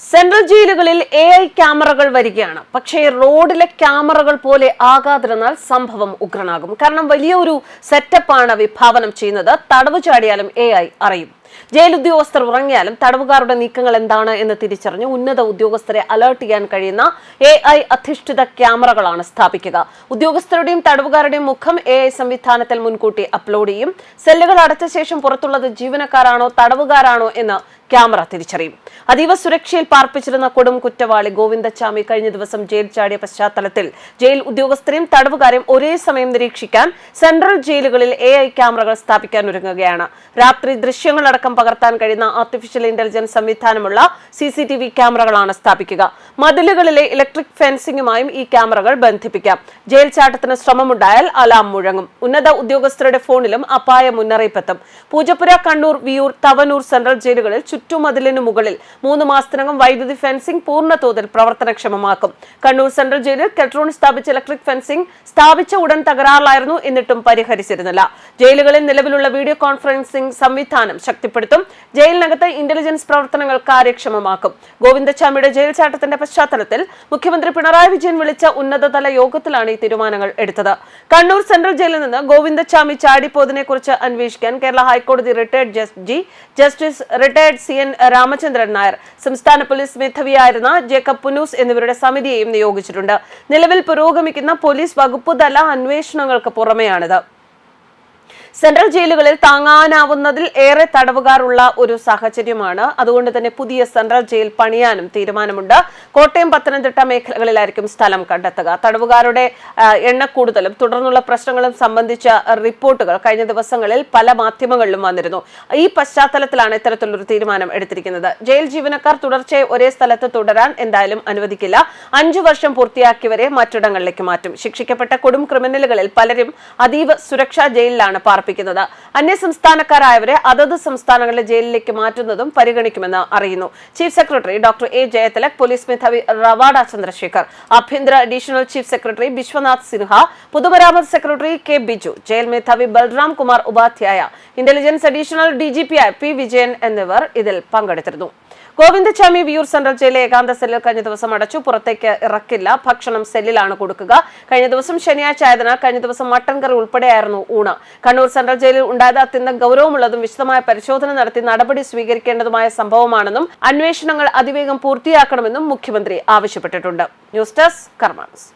Central ജയിലുകളിൽ A I ക്യാമറകൾ വരികയാണ്. പക്ഷേ റോഡിലെ ക്യാമറകൾ പോലെ ആകാതിരുന്നാൽ സംഭവം ഉഗ്രനാകും. കാരണം വലിയൊരു സെറ്റപ്പാണ് വിഭാവനം ചെയ്യുന്നത്. തടവ് ചാടിയാലും എ ഐ അറിയും. ജയിൽ ഉദ്യോഗസ്ഥർ ഉറങ്ങിയാലും തടവുകാരുടെ നീക്കങ്ങൾ എന്താണ് എന്ന് തിരിച്ചറിഞ്ഞ് ഉന്നത ഉദ്യോഗസ്ഥരെ അലർട്ട് ചെയ്യാൻ കഴിയുന്ന എ ഐ അധിഷ്ഠിത ക്യാമറകളാണ് സ്ഥാപിക്കുക. ഉദ്യോഗസ്ഥരുടെയും തടവുകാരുടെയും മുഖം എ ഐ സംവിധാനത്തിൽ മുൻകൂട്ടി അപ്ലോഡ് ചെയ്യും. സെല്ലുകൾ അടച്ച ശേഷം പുറത്തുള്ളത് ജീവനക്കാരാണോ തടവുകാരാണോ എന്ന് ക്യാമറ തിരിച്ചറിയും. അതീവ സുരക്ഷയിൽ പാർപ്പിച്ചിരുന്ന കൊടും കുറ്റവാളി ഗോവിന്ദച്ചാമി കഴിഞ്ഞ ദിവസം ജയിൽ ചാടിയ പശ്ചാത്തലത്തിൽ ജയിൽ ഉദ്യോഗസ്ഥരെയും തടവുകാരെയും ഒരേ സമയം നിരീക്ഷിക്കാൻ സെൻട്രൽ ജയിലുകളിൽ എ ക്യാമറകൾ സ്ഥാപിക്കാൻ ഒരുങ്ങുകയാണ്. രാത്രി ദൃശ്യങ്ങളടക്കം പകർത്താൻ കഴിയുന്ന ആർട്ടിഫിഷ്യൽ ഇന്റലിജൻസ് സംവിധാനമുള്ള സി സി ടി വി ക്യാമറകളാണ് സ്ഥാപിക്കുക. മതിലുകളിലെ ഇലക്ട്രിക് ഫെൻസിംഗുമായും ഈ ക്യാമറകൾ ബന്ധിപ്പിക്കാം. ജയിൽ ചാട്ടത്തിന് ശ്രമമുണ്ടായാൽ അലാം മുഴങ്ങും. ഉന്നത ഉദ്യോഗസ്ഥരുടെ ഫോണിലും അപായ മുന്നറിയിപ്പെത്തും. പൂജപ്പുര കണ്ണൂർ വിയൂർ തവനൂർ സെൻട്രൽ ജയിലുകളിൽ ചുറ്റുമതിലിനു മുകളിൽ മൂന്ന് മാസത്തിനകം വൈദ്യുതി ഫെൻസിംഗ് പൂർണ തോതിൽ പ്രവർത്തനക്ഷമമാക്കും. കണ്ണൂർ സെൻട്രൽ ജയിലിൽ കെട്രോൺ സ്ഥാപിച്ച ഇലക്ട്രിക് ഫെൻസിംഗ് സ്ഥാപിച്ച ഉടൻ തകരാറിലായിരുന്നു എന്നിട്ടും പരിഹരിച്ചിരുന്നില്ല. ജയിലുകളിൽ നിലവിലുള്ള വീഡിയോ കോൺഫറൻസിംഗ് സംവിധാനം ശക്തിപ്പെടുത്തും. ജയിലിനകത്ത് ഇന്റലിജൻസ് പ്രവർത്തനങ്ങൾ കാര്യക്ഷമമാക്കും. ഗോവിന്ദച്ചാമിയുടെ ജയിൽ ചാട്ടത്തിന്റെ പശ്ചാത്തലത്തിൽ മുഖ്യമന്ത്രി പിണറായി വിജയൻ വിളിച്ച ഉന്നതതല യോഗത്തിലാണ് ഈ തീരുമാനങ്ങൾ എടുത്തത്. കണ്ണൂർ സെൻട്രൽ ജയിലിൽ നിന്ന് ഗോവിന്ദച്ചാമി ചാടിപ്പോതിനെ കുറിച്ച് അന്വേഷിക്കാൻ കേരള ഹൈക്കോടതി retired judge justice retired C N Ramachandran Nair സംസ്ഥാന പോലീസ് മേധാവിയായിരുന്ന ജേക്കബ് പുനൂസ് എന്നിവരുടെ സമിതിയെയും നിയോഗിച്ചിട്ടുണ്ട്. നിലവിൽ പുരോഗമിക്കുന്ന പോലീസ് വകുപ്പുതല അന്വേഷണങ്ങൾക്ക് പുറമെയാണിത്. സെൻട്രൽ ജയിലുകളിൽ താങ്ങാനാവുന്നതിൽ ഏറെ തടവുകാരുള്ള ഒരു സാഹചര്യമാണ്. അതുകൊണ്ട് തന്നെ പുതിയ സെൻട്രൽ ജയിൽ പണിയാനും തീരുമാനമുണ്ട്. കോട്ടയം പത്തനംതിട്ട മേഖലകളിലായിരിക്കും സ്ഥലം കണ്ടെത്തുക. തടവുകാരുടെ എണ്ണക്കൂടുതലും തുടർന്നുള്ള പ്രശ്നങ്ങളും സംബന്ധിച്ച റിപ്പോർട്ടുകൾ കഴിഞ്ഞ ദിവസങ്ങളിൽ പല മാധ്യമങ്ങളിലും വന്നിരുന്നു. ഈ പശ്ചാത്തലത്തിലാണ് ഇത്തരത്തിലൊരു തീരുമാനം എടുത്തിരിക്കുന്നത്. ജയിൽ ജീവനക്കാർ തുടർച്ചയായി ഒരേ സ്ഥലത്ത് തുടരാൻ എന്തായാലും അനുവദിക്കില്ല. അഞ്ചു വർഷം പൂർത്തിയാക്കിയവരെ മറ്റിടങ്ങളിലേക്ക് മാറ്റും. ശിക്ഷിക്കപ്പെട്ട കൊടും ക്രിമിനലുകളിൽ പലരും അതീവ സുരക്ഷാ ജയിലിലാണ് പാർപ്പിക്കുന്നത് അന്യസംസ്ഥാനക്കാരായവരെ അതത് സംസ്ഥാനങ്ങളിലെ ജയിലിലേക്ക് മാറ്റുന്നതും പരിഗണിക്കുമെന്ന് അറിയുന്നു. Chief secretary doctor A. Jayathilak police മേധാവി റവാഡ ചന്ദ്രശേഖർ ആഭ്യന്തര additional chief secretary Vishwanath Sinha പൊതുമരാമത്ത് സെക്രട്ടറി കെ. ബിജു ജയിൽ മേധാവി Balram Kumar Upadhyaya intelligence additional D G P P Vijayan എന്നിവർ ഇതിൽ പങ്കെടുത്തിരുന്നു. ഗോവിന്ദച്ചാമി വിയൂർ സെൻട്രൽ ജയിലിലെ ഏകാന്ത സെല്ലിൽ കഴിഞ്ഞ ദിവസം അടച്ചു. പുറത്തേക്ക് ഇറക്കില്ല. ഭക്ഷണം സെല്ലിലാണ് കൊടുക്കുക. കഴിഞ്ഞ ദിവസം ശനിയാഴ്ച ആയതിനാൽ കഴിഞ്ഞ ദിവസം മട്ടൻ കറി ഉൾപ്പെടെയായിരുന്നു ഊണ്. കണ്ണൂർ സെൻട്രൽ ജയിലിൽ ഉണ്ടായത് അത്യന്തം ഗൗരവമുള്ളതും വിശദമായ പരിശോധന നടത്തി നടപടി സ്വീകരിക്കേണ്ടതുമായ സംഭവമാണെന്നും അന്വേഷണങ്ങൾ അതിവേഗം പൂർത്തിയാക്കണമെന്നും മുഖ്യമന്ത്രി ആവശ്യപ്പെട്ടിട്ടുണ്ട്. News desk കർമാനസ്.